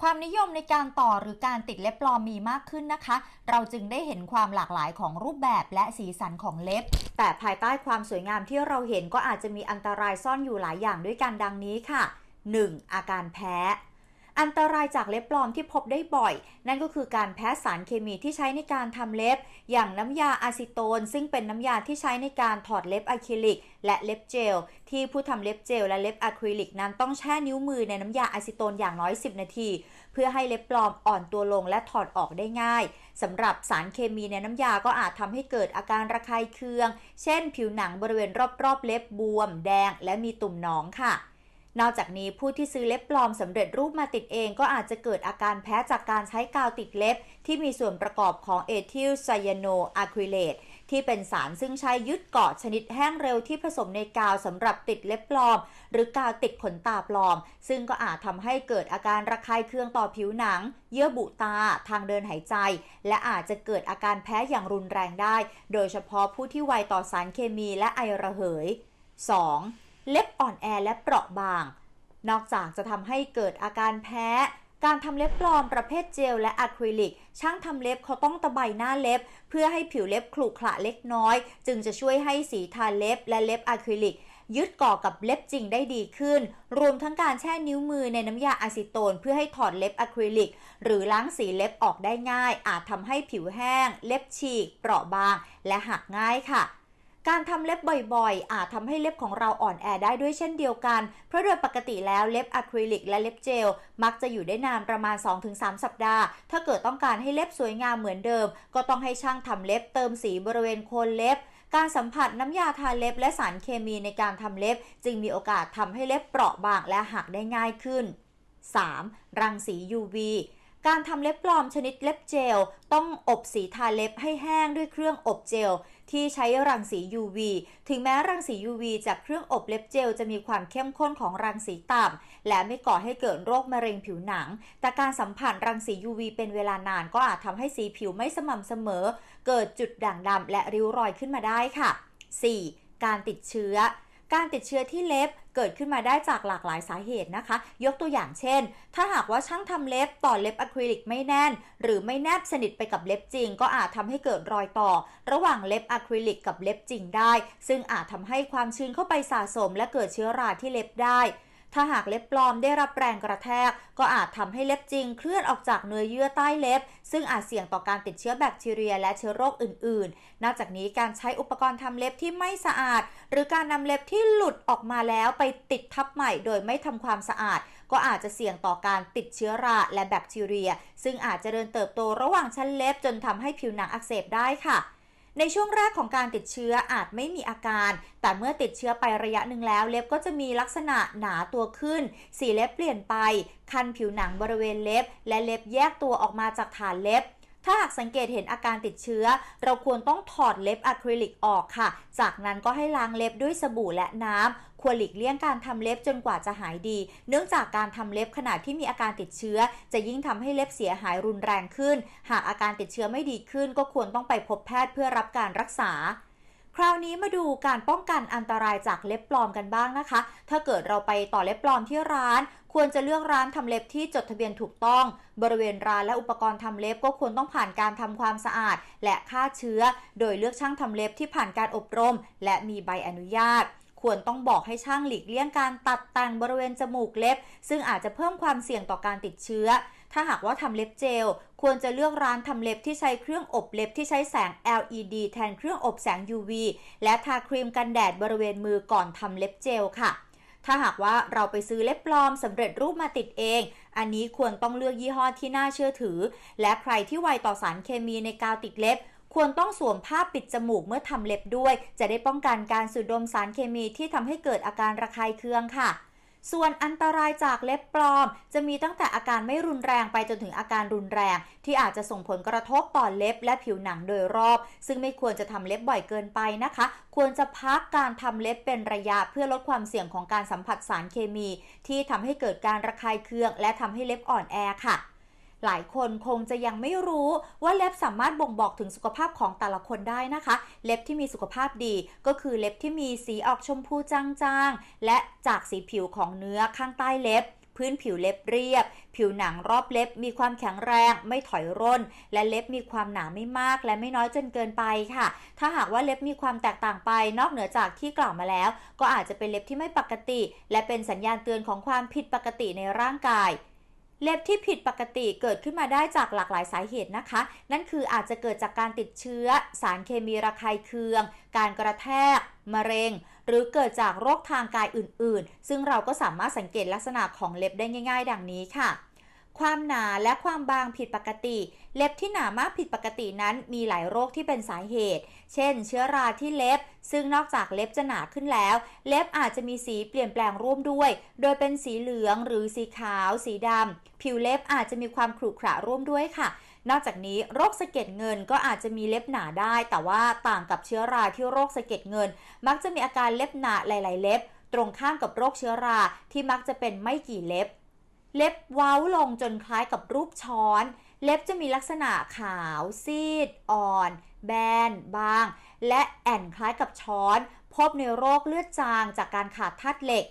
ความนิยมในการต่อหรือการติดเล็บปลอมมีมากขึ้นนะคะ เราจึงได้เห็นความหลากหลายของรูปแบบและสีสันของเล็บ แต่ภายใต้ความสวยงามที่เราเห็นก็อาจจะมีอันตรายซ่อนอยู่หลายอย่างด้วยกันดังนี้ค่ะ 1. อาการแพ้ อันตรายจากเล็บปลอมที่พบได้บ่อย นั่นก็คือการแพ้สารเคมีที่ใช้ในการทำเล็บ อย่างน้ำยาอะซิโตน ซึ่งเป็นน้ำยาที่ใช้ในการถอดเล็บอะคริลิก และเล็บเจล ที่ผู้ทำเล็บเจลและเล็บอะคริลิกนั้นต้องแช่นิ้วมือในน้ำยาอะซิโตนอย่างน้อย 10 นาที เพื่อให้เล็บปลอมอ่อนตัวลงและถอดออกได้ง่ายสำหรับสารเคมีในน้ำยาก็อาจทำให้เกิดอาการระคายเคือง เช่น ผิวหนังบริเวณรอบๆ เล็บบวม แดง และมีตุ่มหนองค่ะ นอกจากนี้ผู้ที่ซื้อเล็บปลอมสำเร็จรูปมาติดเองก็อาจจะเกิดอาการแพ้จากการใช้กาวติดเล็บ ที่มีส่วนประกอบของเอทิลไซยาโนอะคริเลตที่เป็นสารซึ่งใช้ยึดเกาะชนิดแห้งเร็วที่ผสมในกาวสำหรับติดเล็บปลอม หรือกาวติดขนตาปลอม ซึ่งก็อาจทำให้เกิดอาการระคายเคืองต่อผิวหนัง เยื่อบุตา ทางเดินหายใจ และอาจจะเกิดอาการแพ้อย่างรุนแรงได้ โดยเฉพาะผู้ที่ไวต่อสารเคมีและไอระเหย 2. เล็บอ่อนแอและเปราะบาง นอกจากจะทำให้เกิดอาการแพ้ การทำเล็บปลอมประเภทเจลและอะคริลิก ช่างทำเล็บเขาต้องตะไบหน้าเล็บ เพื่อให้ผิวเล็บขรุขระเล็กน้อย จึงจะช่วยให้สีทาเล็บและเล็บอะคริลิกยึดเกาะกับเล็บจริงได้ดีขึ้น รวมทั้งการแช่นิ้วมือในน้ำยาอะซิโตน เพื่อให้ถอดเล็บอะคริลิก หรือล้างสีเล็บออกได้ง่าย อาจทำให้ผิวแห้ง เล็บฉีก เปราะบาง และหักง่ายค่ะ การทำเล็บบ่อยๆ อาจทำให้เล็บของเราอ่อนแอได้ด้วยเช่นเดียวกัน เพราะโดยปกติแล้วเล็บอะคริลิกและเล็บเจล มักจะอยู่ได้นานประมาณ 2-3 สัปดาห์ ถ้าเกิดต้องการให้เล็บสวยงามเหมือนเดิม ก็ต้องให้ช่างทำเล็บเติมสีบริเวณโคนเล็บ การสัมผัสน้ำยาทาเล็บและสารเคมีในการทำเล็บ จึงมีโอกาสทำให้เล็บเปราะบางและหักได้ง่ายขึ้น 3. รังสี UV การทำเล็บปลอมชนิดเล็บเจล ต้องอบสีทาเล็บให้แห้งด้วยเครื่องอบเจล ที่ใช้รังสี UV ถึงแม้รังสี UV จากเครื่องอบเล็บเจลจะมีความเข้มข้นของรังสีต่ำและไม่ก่อให้เกิดโรคมะเร็งผิวหนัง แต่การสัมผัสรังสี UV เป็นเวลานานก็อาจทำให้สีผิวไม่สม่ำเสมอ เกิดจุดด่างดำและริ้วรอยขึ้นมาได้ค่ะ 4. การติดเชื้อ การติดเชื้อที่เล็บเกิดขึ้นมาได้จากหลากหลายสาเหตุนะคะ ยกตัวอย่างเช่น ถ้าหากว่าช่างทำเล็บต่อเล็บอะคริลิกไม่แน่น หรือไม่แนบสนิทไปกับเล็บจริง ก็อาจทำให้เกิดรอยต่อ ระหว่างเล็บอะคริลิกกับเล็บจริงได้ ซึ่งอาจทำให้ความชื้นเข้าไปสะสม และเกิดเชื้อราที่เล็บได้ ถ้าหากเล็บปลอมได้รับแรงกระแทก ก็อาจทำให้เล็บจริงเคลื่อนออกจากเนื้อเยื่อใต้เล็บ ซึ่งอาจเสี่ยงต่อการติดเชื้อแบคทีเรียและเชื้อโรคอื่น ๆ นอกจากนี้การใช้อุปกรณ์ทำเล็บที่ไม่สะอาด หรือการนำเล็บที่หลุดออกมาแล้วไปติดทับใหม่โดยไม่ทำความสะอาด ก็อาจจะเสี่ยงต่อการติดเชื้อราและแบคทีเรีย ซึ่งอาจจะเดินเติบโตระหว่างชั้นเล็บจนทำให้ผิวหนังอักเสบได้ค่ะ ในช่วงแรกของการติดเชื้ออาจไม่มีอาการ แต่เมื่อติดเชื้อไประยะหนึ่งแล้ว เล็บก็จะมีลักษณะหนาตัวขึ้น สีเล็บเปลี่ยนไป คันผิวหนังบริเวณเล็บ และเล็บแยกตัวออกมาจากฐานเล็บ ถ้าหากสังเกตเห็นอาการติดเชื้อ เราควรต้องถอดเล็บอะคริลิกออกค่ะ จากนั้นก็ให้ล้างเล็บด้วยสบู่และน้ำควรหลีกเลี่ยงการทำเล็บจนกว่าจะหายดี เนื่องจากการทำเล็บขณะที่มีอาการติดเชื้อ จะยิ่งทำให้เล็บเสียหายรุนแรงขึ้น หากอาการติดเชื้อไม่ดีขึ้น ก็ควรต้องไปพบแพทย์เพื่อรับการรักษาคราวนี้มาดูการป้องกันอันตรายจากเล็บปลอมกันบ้างนะคะ ถ้าเกิดเราไปต่อเล็บปลอมที่ร้าน ควรจะเลือกร้านทำเล็บที่จดทะเบียนถูกต้อง บริเวณร้านและอุปกรณ์ทำเล็บก็ควรต้องผ่านการทำความสะอาด และฆ่าเชื้อ โดยเลือกช่างทำเล็บที่ผ่านการอบรม และมีใบอนุญาตควรต้องบอกให้ช่างหลีกเลี่ยงการตัดแต่งบริเวณจมูกเล็บ ซึ่งอาจจะเพิ่มความเสี่ยงต่อการติดเชื้อ ถ้าหากว่าทำเล็บเจล ควรจะเลือกร้านทำเล็บที่ใช้เครื่องอบเล็บที่ใช้แสง LED แทนเครื่องอบแสง UV และทาครีมกันแดดบริเวณมือก่อนทำเล็บเจลค่ะ ถ้าหากว่าเราไปซื้อเล็บปลอมสำเร็จรูปมาติดเอง อันนี้ควรต้องเลือกยี่ห้อที่น่าเชื่อถือ และใครที่ไวต่อสารเคมีในกาวติดเล็บ ควรต้องสวมผ้าปิดจมูกเมื่อทำเล็บด้วย จะได้ป้องกันการสูดดมสารเคมีที่ทำให้เกิดอาการระคายเคืองค่ะ ส่วนอันตรายจากเล็บปลอม จะมีตั้งแต่อาการไม่รุนแรงไปจนถึงอาการรุนแรง ที่อาจจะส่งผลกระทบต่อเล็บและผิวหนังโดยรอบ ซึ่งไม่ควรจะทำเล็บบ่อยเกินไปนะคะ ควรจะพักการทำเล็บเป็นระยะเพื่อลดความเสี่ยงของการสัมผัสสารเคมี ที่ทำให้เกิดการระคายเคือง และทำให้เล็บอ่อนแอค่ะ หลายคนคงจะยังไม่รู้ว่าเล็บสามารถบ่งบอกถึงสุขภาพของแต่ละคนได้นะคะ เล็บที่มีสุขภาพดีก็คือเล็บที่มีสีออกชมพูจางๆ และจากสีผิวของเนื้อข้างใต้เล็บพื้นผิวเล็บเรียบ ผิวหนังรอบเล็บมีความแข็งแรง ไม่ถอยร่น และเล็บมีความหนาไม่มาก และไม่น้อยจนเกินไปค่ะ ถ้าหากว่าเล็บมีความแตกต่างไป นอกเหนือจากที่กล่าวมาแล้ว ก็อาจจะเป็นเล็บที่ไม่ปกติ และเป็นสัญญาณเตือนของความผิดปกติในร่างกาย เล็บที่ผิดปกติเกิดขึ้นมาได้จากหลากหลายสาเหตุนะคะ นั่นคืออาจจะเกิดจากการติดเชื้อ สารเคมีระคายเคือง การกระแทก มะเร็ง หรือเกิดจากโรคทางกายอื่นๆ ซึ่งเราก็สามารถสังเกตลักษณะของเล็บได้ง่าย ๆ ดังนี้ค่ะ ความหนาและความบางผิดปกติ เล็บที่หนามากผิดปกตินั้นมีหลายโรคที่เป็นสาเหตุ เช่น เชื้อราที่เล็บ ซึ่งนอกจากเล็บจะหนาขึ้นแล้ว เล็บอาจจะมีสีเปลี่ยนแปลงร่วมด้วย โดยเป็นสีเหลืองหรือสีขาว สีดำผิวเล็บอาจจะมีความขรุขระร่วมด้วยค่ะ นอกจากนี้โรคสะเก็ดเงินก็อาจจะมีเล็บหนาได้ แต่ว่าต่างกับเชื้อราที่โรคสะเก็ดเงิน มักจะมีอาการเล็บหนาหลาย ๆ เล็บ ตรงข้ามกับโรคเชื้อราที่มักจะเป็นไม่กี่เล็บ เล็บเว้าลงจนคล้ายกับรูปช้อน เล็บจะมีลักษณะขาว ซีด อ่อน แบน บาง และแอ่นคล้ายกับช้อน พบในโรคเลือดจางจากการขาดธาตุเหล็ก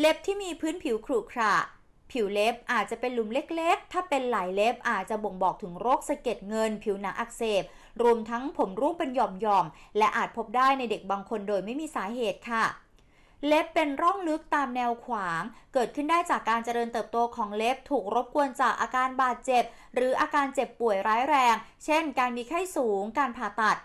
เล็บที่มีพื้นผิวขรุขระผิวเล็บอาจจะเป็นหลุมเล็กๆ ถ้าเป็นหลายเล็บอาจจะบ่งบอกถึงโรคสะเก็ดเงิน ผิวหนังอักเสบ รวมทั้งผมร่วงเป็นหย่อมๆ และอาจพบได้ในเด็กบางคนโดยไม่มีสาเหตุค่ะ เล็บเป็นร่องลึกตามแนวขวาง เกิดขึ้นได้จากการเจริญเติบโตของเล็บถูกรบกวนจากอาการบาดเจ็บ หรืออาการเจ็บป่วยร้ายแรง เช่น การมีไข้สูง การผ่าตัด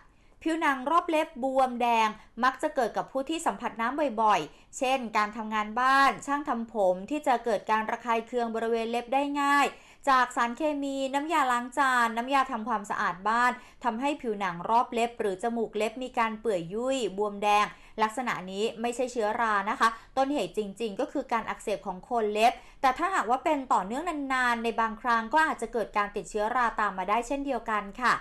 ผิวหนังรอบเล็บบวมแดง มักจะเกิดกับผู้ที่สัมผัสน้ำบ่อยๆ เช่น การทำงานบ้าน ช่างทำผมที่จะเกิดการระคายเคืองบริเวณเล็บได้ง่ายจากสารเคมีน้ำยาล้างจาน น้ำยาทำความสะอาดบ้านทำให้ผิวหนังรอบเล็บ หรือจมูกเล็บมีการเปื่อยยุ่ย บวมแดง ลักษณะนี้ไม่ใช่เชื้อรานะคะ ต้นเหตุจริง ๆ ก็คือการอักเสบของโคนเล็บ แต่ถ้าหากว่าเป็นต่อเนื่องนานๆ ในบางครั้งก็อาจจะเกิดการติดเชื้อราตามมาได้เช่นเดียวกันค่ะ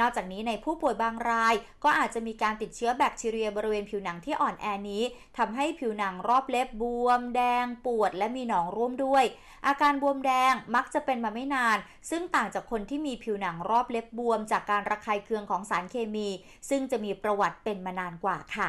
นอกจากนี้ในผู้ป่วยบางราย ก็อาจจะมีการติดเชื้อแบคทีเรียบริเวณผิวหนังที่อ่อนแอนี้ทำให้ผิวหนังรอบเล็บบวม แดง ปวด และมีหนองร่วมด้วย อาการบวมแดงมักจะเป็นมาไม่นาน ซึ่งต่างจากคนที่มีผิวหนังรอบเล็บบวม จากการระคายเคืองของสารเคมี ซึ่งจะมีประวัติเป็นมานานกว่าค่ะ